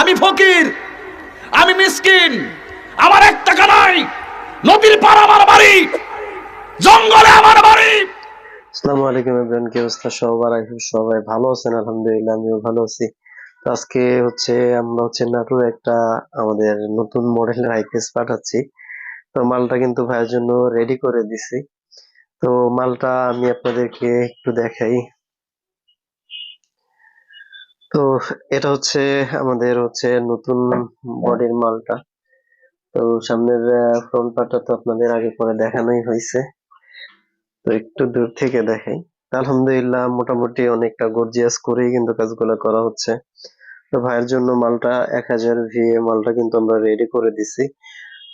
আমি ফকির, আমি মিসকিন, আমার এক টাকা নাই। নদীর পার আমার বাড়ি, জঙ্গলে আমার বাড়ি। আসসালামু আলাইকুম এভরিওয়ান, কি অবস্থা? সবার সবাই ভালো আছেন? আলহামদুলিল্লাহ, আমিও ভালো আছি। আজকে হচ্ছে আমরা হচ্ছে নাটোর একটা আমাদের নতুন মডেলের আইপিএস পাঠাচ্ছি। তো মালটা কিন্তু ভাইয়ের জন্য রেডি করে দিছি। তো মালটা আমি আপনাদেরকে একটু দেখাই। তো এটা হচ্ছে আমাদের হচ্ছে নতুন বডির মালটা। তো সামনের ফ্রন্ট পার্টটা তো আপনাদের আগে পরে দেখানোই হয়েছে। তো একটু দূর থেকে দেখাই। আলহামদুলিল্লাহ মোটামুটি অনেকটা গর্জিয়াস করেই কিন্তু কাজগুলো করা হচ্ছে। তো ভাইয়ের জন্য মালটা এক হাজার ভিএ মালটা কিন্তু আমরা রেডি করে দিছি।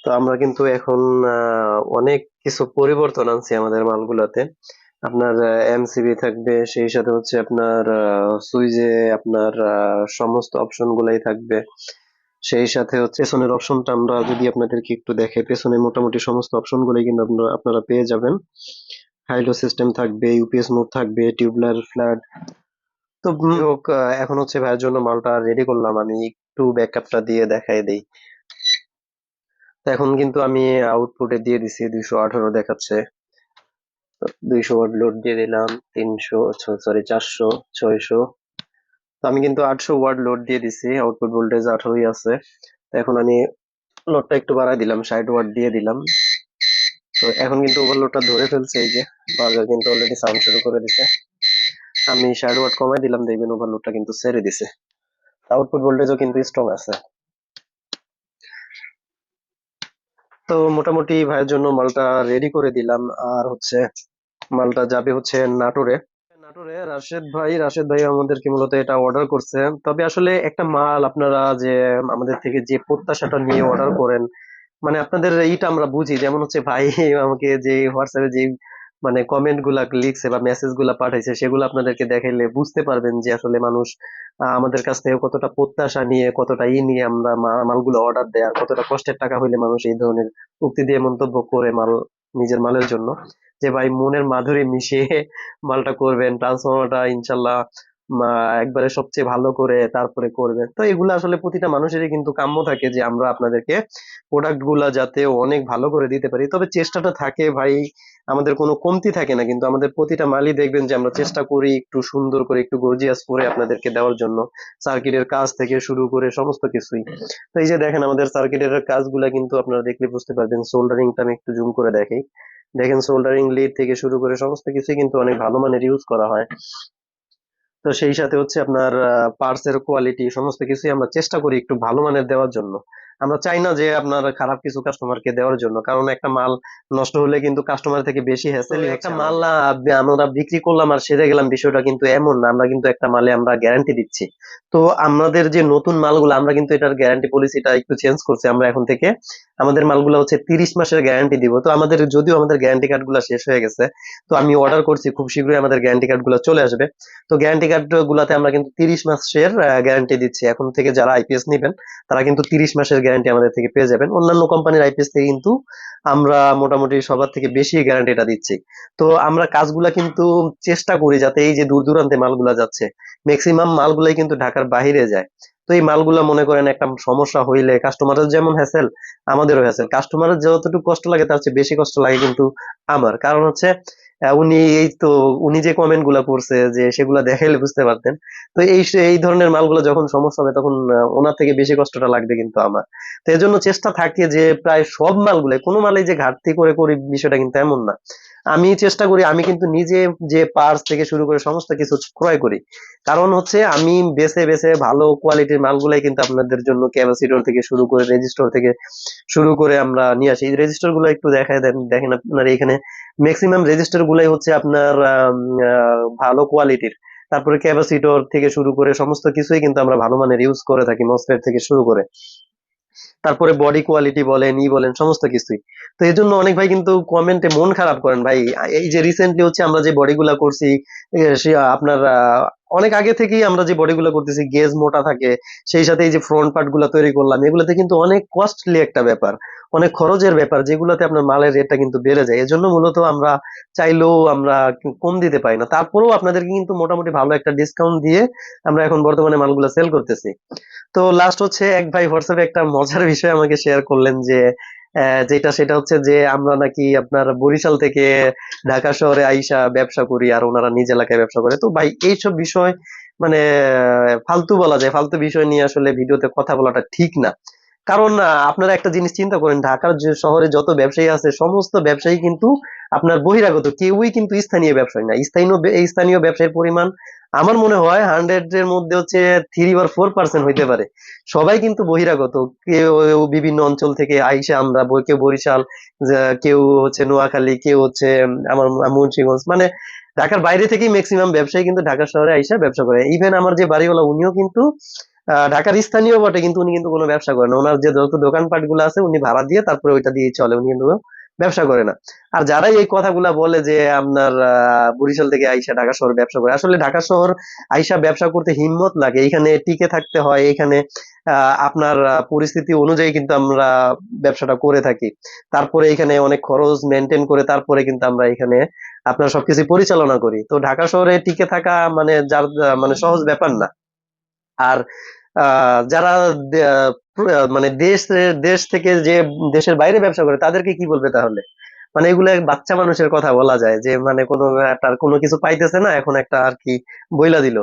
তো আমরা কিন্তু এখন অনেক কিছু পরিবর্তন আনছি আমাদের মালগুলাতে। আপনার এমসিবি থাকবে, সেই সাথে হচ্ছে আপনার সুইজে আপনার সমস্ত অপশন গুলাই থাকবে। সেই সাথে হচ্ছে পেছনের অপশনটা আমরা যদি আপনাদেরকে একটু দেখে পেছনে মোটামুটি সমস্ত অপশন গুলাই কিন্তু আপনারা আপনারা পেয়ে যাবেন। হাইলো সিস্টেম থাকবে ইউপিএস মুভ থাকবে টিউবলার ফ্ল্যাট তো হোক এখন হচ্ছে ভাইয়ের জন্য মালটা রেডি করলাম, আমি একটু ব্যাকআপটা দিয়ে দেখাই দেই। এখন কিন্তু আমি আউটপুটে দিয়ে দিছি, দুইশো আঠারো দেখাচ্ছে। দুইশো ওয়াট লোড দিয়ে দিলাম, তিনশো সরি চারশো, ছয়শো। তো আমি কিন্তু আটশো ওয়াট লোড দিয়ে দিছি আউটপুট ভোল্টেজ আঠারোই আছে। এখন আমি লোডটা একটু বাড়াই দিলাম, ষাট ওয়াট দিয়ে দিলাম। তো এখন কিন্তু ওভারলোডটা ধরে ফেলছে এই যে বাজার কিন্তু অলরেডি সাউন্ড শুরু করে দিছে। আমি ষাট ওয়াট কমাই দিলাম, দেখবেন ওভারলোডটা কিন্তু ছেড়ে দিছে। আউটপুট ভোল্টেজও কিন্তু স্ট্রং আছে। তো মোটামুটি ভাইয়ের জন্য মালটা রেডি করে দিলাম। আর হচ্ছে মালটা যাবে হচ্ছে নাটোরে। নাটোরে রাশেদ ভাই রাশেদ ভাই আমাদেরকে মূলত এটা অর্ডার করছে। তবে আসলে একটা মাল আপনারা যে আমাদের থেকে যে প্রত্যাশাটা নিয়ে অর্ডার করেন মানে আপনাদের এইটা আমরা বুঝি। যেমন হচ্ছে ভাই আমাকে যে হোয়াটসঅ্যাপে যে মানে কমেন্টগুলা লিখছে বা মেসেজগুলা পাঠাইছে, সেগুলো আপনাদেরকে দেখাইলে বুঝতে পারবেন যে আসলে মানুষ আমাদের কাছ থেকে কতটা প্রত্যাশা নিয়ে, কতটা ই নিয়ে আমরা মালগুলো অর্ডার দেয়, আর কতটা কষ্টের টাকা হইলে মানুষ এই ধরনের উক্তি দিয়ে মন্তব্য করে মাল, নিজের মালের জন্য। যে ভাই মনের মাধুরী মিশিয়ে মালটা করবেন ট্রান্সফরমারটা ইনশাল্লাহ একবারে সবচেয়ে ভালো করে তারপরে করবেন তো এগুলো আসলে প্রতিটা মানুষেরই কিন্তু কাম্য থাকে যে আমরা আপনাদেরকে প্রোডাক্টগুলা যাতে অনেক ভালো করে দিতে পারি। তবে চেষ্টাটা থাকে ভাই, আমাদের কোনো কমতি থাকে না কিন্তু আমাদের প্রতিটা মালই দেখবেন যে আমরা চেষ্টা করি একটু সুন্দর করে, একটু গর্জিয়াস করে আপনাদেরকে দেওয়ার জন্য। সার্কিটের কাজ থেকে শুরু করে সমস্ত কিছুই। তো এই যে দেখেন আমাদের সার্কিটের কাজগুলা কিন্তু আপনারা দেখলে বুঝতে পারবেন সোল্ডারিংটা আমি একটু জুম করে দেখাই। দেখেন সোল্ডারিং লিড থেকে শুরু করে সমস্ত কিছুই কিন্তু অনেক ভালো মানের ইউজ করা হয়। তো সেই সাথে হচ্ছে আপনার পার্টস এর কোয়ালিটি সমস্ত কিছুই আমরা চেষ্টা করি একটু ভালো মানের দেওয়ার জন্য। আমরা চাই না যে আপনার খারাপ কিছু কাস্টমারকে দেওয়ার জন্য কারণ একটা মাল নষ্ট হলে কিন্তু কাস্টমার থেকে বেশি হ্যাসেল একটা মাল আমরা বিক্রি করলাম আর সেরে গেলাম বিষয়টা কিন্তু এমন না। আমরা কিন্তু একটা মালে আমরা গ্যারান্টি দিচ্ছি। তো আমাদের যে নতুন মালগুলো আমরা কিন্তু এটার গ্যারান্টি পলিসিটা একটু চেঞ্জ করছি আমরা এখন থেকে। আমাদের মালগুলো হচ্ছে তিরিশ মাসের গ্যারান্টি দিব। তো আমাদের যদিও আমাদের গ্যারান্টি কার্ডগুলা শেষ হয়ে গেছে তো আমি অর্ডার করছি খুব শীঘ্রই আমাদের গ্যারান্টি কার্ডগুলো চলে আসবে। তো গ্যারান্টি কার্ড গুলাতে আমরা কিন্তু তিরিশ মাসের গ্যারান্টি দিচ্ছি। এখন থেকে যারা আইপিএস নেবেন তারা কিন্তু তিরিশ মাসের গ্যারান্টি আমাদের থেকে পেয়ে যাবেন। অন্যান্য কোম্পানির আইপিএস থেকে কিন্তু আমরা মোটামুটি সবার থেকে বেশি গ্যারান্টিটা দিচ্ছি। তো আমরা কাজগুলা কিন্তু চেষ্টা করি যাতে এই যে দূর দূরান্তে মালগুলা যাচ্ছে ম্যাক্সিমাম মালগুলাই কিন্তু ঢাকার বাইরে যায়। তো এই মালগুলা মনে করেন একটা সমস্যা হইলে কাস্টমারের যেমন হ্যাসেল আমাদেরও হ্যাসেল কাস্টমারের যতটুকু কষ্ট লাগে তার চেয়ে বেশি কষ্ট লাগে কিন্তু আমার। কারণ হচ্ছে উনি এই তো, উনি যে কমেন্টগুলা করছে যে সেগুলা দেখাইলে বুঝতে পারতেন। তো এই এই ধরনের মালগুলো যখন সমস্যা হবে তখন ওনার থেকে বেশি কষ্টটা লাগবে কিন্তু আমার। তো এজন্য জন্য চেষ্টা থাকে যে প্রায় সব মালগুলো কোনো মালে যে ঘাটতি করে করি বিষয়টা কিন্তু এমন না। আমি চেষ্টা করি, আমি কিন্তু নিজে যে পার্স থেকে শুরু করে সমস্ত কিছু ক্রয় করি। কারণ হচ্ছে আমি বেছে বেছে ভালো কোয়ালিটির মালগুলাই কিন্তু আপনাদের জন্য ক্যাপাসিটর থেকে শুরু করে রেজিস্টর থেকে শুরু করে আমরা নিয়ে আসি। রেজিস্টরগুলো একটু দেখায় দেন, দেখেন আপনার এখানে ম্যাক্সিমাম রেজিস্টার গুলাই হচ্ছে আপনার ভালো কোয়ালিটির তারপরে ক্যাপাসিটর থেকে শুরু করে সমস্ত কিছুই কিন্তু আমরা ভালো মানের ইউজ করে থাকি মসফেট থেকে শুরু করে। তারপরে বডি কোয়ালিটি বলেন, ই বলেন, সমস্ত কিছুই। তো এই জন্য অনেক ভাই কিন্তু কমেন্টে মন খারাপ করেন। ভাই, এই যে রিসেন্টলি হচ্ছে আমরা যে বডিগুলা করছি আপনার অনেক আগে থেকেই আমরা যে বডিগুলো করতেছি, গেজ মোটা থাকে, সেই সাথে এই যে ফ্রন্ট পার্টগুলো তৈরি করলাম, এগুলোতে কিন্তু অনেক কস্টলি একটা ব্যাপার, অনেক খরচের ব্যাপার, যেগুলোতে আপনার মালের রেটটা কিন্তু বেড়ে যায়। এজন্য মূলত আমরা চাইলেও আমরা কম দিতে পারি না। তারপরেও আপনাদেরকে কিন্তু মোটামুটি ভালো একটা ডিসকাউন্ট দিয়ে আমরা এখন বর্তমানে মালগুলো সেল করতেছি। তো লাস্ট হচ্ছে এক ভাই হোয়াটসঅ্যাপে একটা মজার বিষয় আমাকে শেয়ার করলেন যে যেটা সেটা হচ্ছে যে আমরা নাকি আপনার বরিশাল থেকে ঢাকা শহরে আইসা ব্যবসা করি আর ওনারা নিজ এলাকায় ব্যবসা করে। তো ভাই, এইসব বিষয় মানে ফালতু বলা যায়। ফালতু বিষয় নিয়ে আসলে ভিডিওতে কথা বলাটা ঠিক না। কারণ আপনারা একটা জিনিস চিন্তা করেন, ঢাকার যে শহরে যত ব্যবসায়ী আছে, সমস্ত ব্যবসায়ী কিন্তু আপনার বহিরাগত, কেউই কিন্তু স্থানীয় ব্যবসায়ী না। স্থানীয় স্থানীয় ব্যবসায়ীর পরিমাণ আমার মনে হয় হান্ড্রেড এর মধ্যে হচ্ছে থ্রি বা ফোর পার্সেন্ট হইতে পারে। সবাই কিন্তু বহিরাগত। কেউ বিভিন্ন অঞ্চল থেকে আইসা আমরা, কেউ বরিশাল কেউ হচ্ছে নোয়াখালী, কেউ হচ্ছে আমার মুন্সিগঞ্জ মানে ঢাকার বাইরে থেকেই ম্যাক্সিমাম ব্যবসায়ী কিন্তু ঢাকা শহরে আইসা ব্যবসা করে। ইভেন আমার যে বাড়িওয়ালা, উনিও কিন্তু ঢাকার স্থানীয় বটে, কিন্তু উনি কিন্তু কোনো ব্যবসা করে না। ওনার যে যত দোকানপাটগুলো আছে, উনি ভাড়া দিয়ে তারপরে ওইটা দিয়ে চলে, উনি কিন্তু ব্যবসা করে না। আর যারাই এই কথাগুলা বলে যে আপনার বরিশাল থেকে আইসা ঢাকা শহর ব্যবসা করে, আসলে ঢাকা শহর আইসা ব্যবসা করতে হিম্মত লাগে। এখানে টিকে থাকতে হয়, এখানে আপনার পরিস্থিতি অনুযায়ী কিন্তু আমরা ব্যবসাটা করে থাকি। তারপরে এখানে অনেক খরচ মেনটেন করে তারপরে কিন্তু আমরা এখানে আপনার সবকিছু পরিচালনা করি। তো ঢাকা শহরে টিকে থাকা মানে যার মানে সহজ ব্যাপার না। আর যারা মানে দেশ দেশ থেকে যে দেশের বাইরে ব্যবসা করে, তাদেরকে কি বলবে তাহলে? মানে এগুলো বাচ্চা মানুষের কথা বলা যায় যে মানে কোনো একটা কোনো কিছু পাইতেছে না, এখন একটা আর কি বইলা দিল।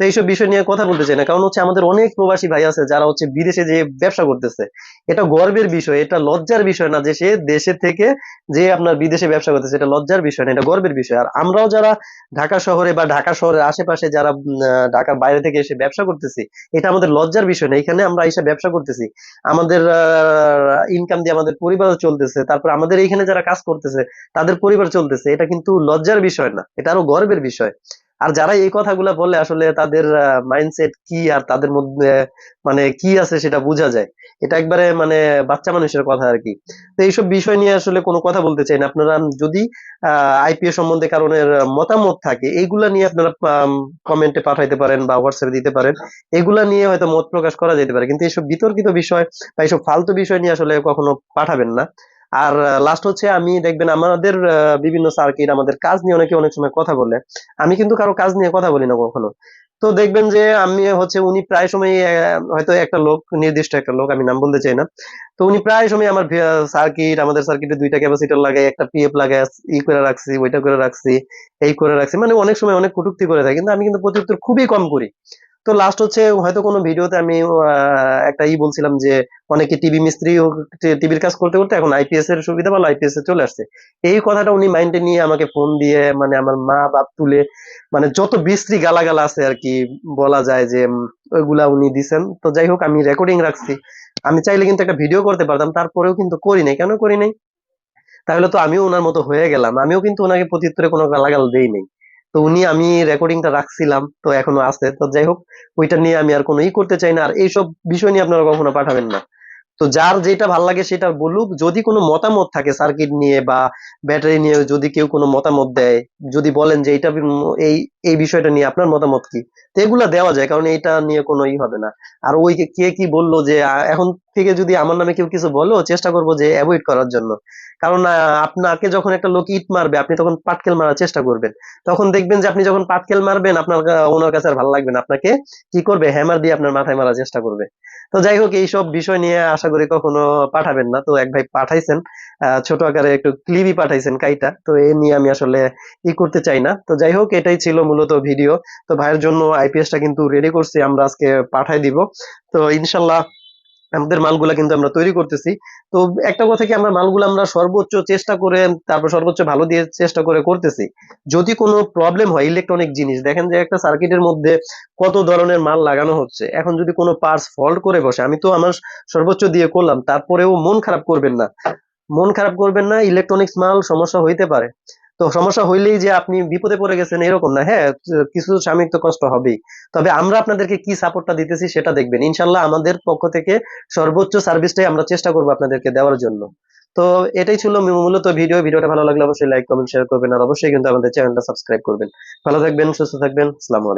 তো এইসব বিষয় নিয়ে কথা বলতে চাই না। কারণ হচ্ছে আমাদের অনেক প্রবাসী ভাই আছে যারা হচ্ছে বিদেশে যে ব্যবসা করতেছে। এটা গর্বের বিষয়, এটা লজ্জার বিষয় না যে সে দেশে থেকে যে আপনার বিদেশে ব্যবসা করতেছে, এটা লজ্জার বিষয় না, এটা গর্বের বিষয়। আর আমরাও যারা ঢাকা শহরে বা ঢাকা শহরের আশেপাশে যারা ঢাকার বাইরে থেকে এসে ব্যবসা করতেছি, এটা আমাদের লজ্জার বিষয় না। এখানে আমরা এসে ব্যবসা করতেছি। আমাদের ইনকাম দিয়ে আমাদের পরিবারও চলতেছে, তারপর আমাদের এখানে যারা কাজ করতেছে, তাদের পরিবার চলতেছে। এটা কিন্তু লজ্জার বিষয় না, এটা আরও গর্বের বিষয়। আর যারা এই কথাগুলো বলে আসলে তাদের মাইন্ডসেট কি আর তাদের মধ্যে মানে কি আছে সেটা বোঝা যায়। এটা একবারে মানে বাচ্চা মানুষের কথা আর কি। তো এইসব বিষয় নিয়ে আসলে কোনো কথা বলতে চাই না। আপনারা যদি আইপিএ সম্বন্ধে কারণের মতামত থাকে, এইগুলা নিয়ে আপনারা কমেন্টে পাঠাইতে পারেন বা হোয়াটসঅ্যাপে দিতে পারেন। এগুলা নিয়ে হয়তো মত প্রকাশ করা যেতে পারে। কিন্তু এইসব বিতর্কিত বিষয় বা এইসব ফালতু বিষয় নিয়ে আসলে কখনো পাঠাবেন না। আর লাস্ট হচ্ছে আমি, দেখবেন আমাদের বিভিন্ন সার্কিট আমাদের কাজ নিয়ে অনেকে অনেক সময় কথা বলে। আমি কিন্তু কারও কাজ নিয়ে কথা বলি না কখনো। তো দেখবেন যে, আমি হচ্ছে উনি প্রায় সময় হয়তো একটা লোক, নির্দিষ্ট একটা লোক, আমি নাম বলতে চাই না। তো উনি প্রায় সময় আমার সার্কিট আমাদের সার্কিটে দুইটা ক্যাপাসিটার লাগে একটা পিএফ লাগে ই করে রাখছি, ওইটা করে রাখছি, এই করে রাখছি। মানে অনেক সময় অনেক কটূক্তি করে থাকি, কিন্তু আমি কিন্তু প্রত্যুত্তর খুবই কম করি। তো লাস্ট হচ্ছে হয়তো কোনো ভিডিওতে আমি একটা ই বলছিলাম যে, অনেকে টিভি মিস্ত্রি টিভির কাজ করতে করতে এখন আইপিএস এর সুবিধা ভালো আইপিএস এ চলে আসছে। এই কথাটা উনি মাইন্ডে নিয়ে আমাকে ফোন দিয়ে মানে আমার মা বাপ তুলে মানে যত বিশ্রী গালাগালা আছে আর কি, বলা যায় যে ওইগুলা উনি দিছেন। তো যাই হোক, আমি রেকর্ডিং রাখছি। আমি চাইলে কিন্তু একটা ভিডিও করতে পারতাম, তারপরেও কিন্তু করি নাই। কেন করি নাই? তাহলে তো আমিও ওনার মতো হয়ে গেলাম। আমিও কিন্তু ওনাকে প্রত্যুত্তরে কোনো গালাগাল দেই নাই। তো উনি আমি রেকর্ডিংটা রাখছিলাম, তো এখনও আছে। তো যাই হোক, ওইটা নিয়ে আমি আর কোনো ই করতে চাই না। আর এইসব বিষয় নিয়ে আপনারা কখনো পাঠাবেন না। তো যার যেটা ভালো লাগে সেটা বলুক। যদি কোনো মতামত থাকে সার্কিট নিয়ে বা ব্যাটারি নিয়ে, যদি কেউ কোনো মতামত দেয়, যদি বলেন যে এটা এই এই বিষয়টা নিয়ে আপনার মতামত কি? তো এগুলা দেওয়া যায়, কারণ এটা নিয়ে কোনো ই হবে না। আর ওই কে কে বলল যে এখন থেকে যদি আমার নামে কেউ কিছু বলো, চেষ্টা করব যে অ্যাভয়েড করার জন্য। কারণ আপনাকে যখন একটা লোক ইট মারবে, আপনি তখন পাটকেল মারার চেষ্টা করবেন। তখন দেখবেন যে আপনি যখন পাটকেল মারবেন, আপনার ওনার কাছে আর ভালো লাগবে না। আপনাকে কি করবে? হ্যামার দিয়ে আপনার মাথায় মারার চেষ্টা করবে। তো যাই হোক, এইসব বিষয় নিয়ে আশা করি কখনো পাঠাবেন না। তো এক ভাই পাঠাইছেন ছোট আকারে একটু ক্লিপই পাঠাইছেন কাইটা। তো এ নিয়ে আমি আসলে ই করতে চাই না। তো যাই হোক, এটাই ছিল মূলত ভিডিও তো ভাইয়ের জন্য আইপিএসটা কিন্তু রেডি করছি, আমরা আজকে পাঠাই দিব। তো ইনশাল্লাহ আমাদের মালগুলা কিন্তু আমরা তৈরি করতেছি। তো একটা কথা কি, আমরা মালগুলো আমরা সর্বোচ্চ চেষ্টা করে, তারপর সর্বোচ্চ ভালো দিয়ে চেষ্টা করে করতেছি। যদি কোনো প্রবলেম হয় ইলেকট্রনিক জিনিস, দেখেন যে একটা সার্কিটের মধ্যে কত ধরনের মাল লাগানো হচ্ছে। এখন যদি কোনো পার্স ফল্ট করে বসে, আমি তো আমার সর্বোচ্চ দিয়ে করলাম, তারপরেও মন খারাপ করবেন না। মন খারাপ করবেন না ইলেকট্রনিক্স মাল সমস্যা হইতে পারে। তো সমস্যা হইলেই যে আপনি বিপদে পড়ে গেছেন এরকম না হ্যাঁ কিছু সাময়িক তো কষ্ট হবেই। তবে আমরা আপনাদেরকে কি সাপোর্টটা দিতেছি সেটা দেখবেন। ইনশাল্লাহ আমাদের পক্ষ থেকে সর্বোচ্চ সার্ভিসটাই আমরা চেষ্টা করব আপনাদেরকে দেওয়ার জন্য। তো এটাই ছিল মূলত ভিডিও ভিডিওটা ভালো লাগলে অবশ্যই লাইক কমেন্ট শেয়ার করবেন। আর অবশ্যই কিন্তু আমাদের চ্যানেলটা সাবস্ক্রাইব করবেন। ভালো থাকবেন, সুস্থ থাকবেন। আলাইকুম।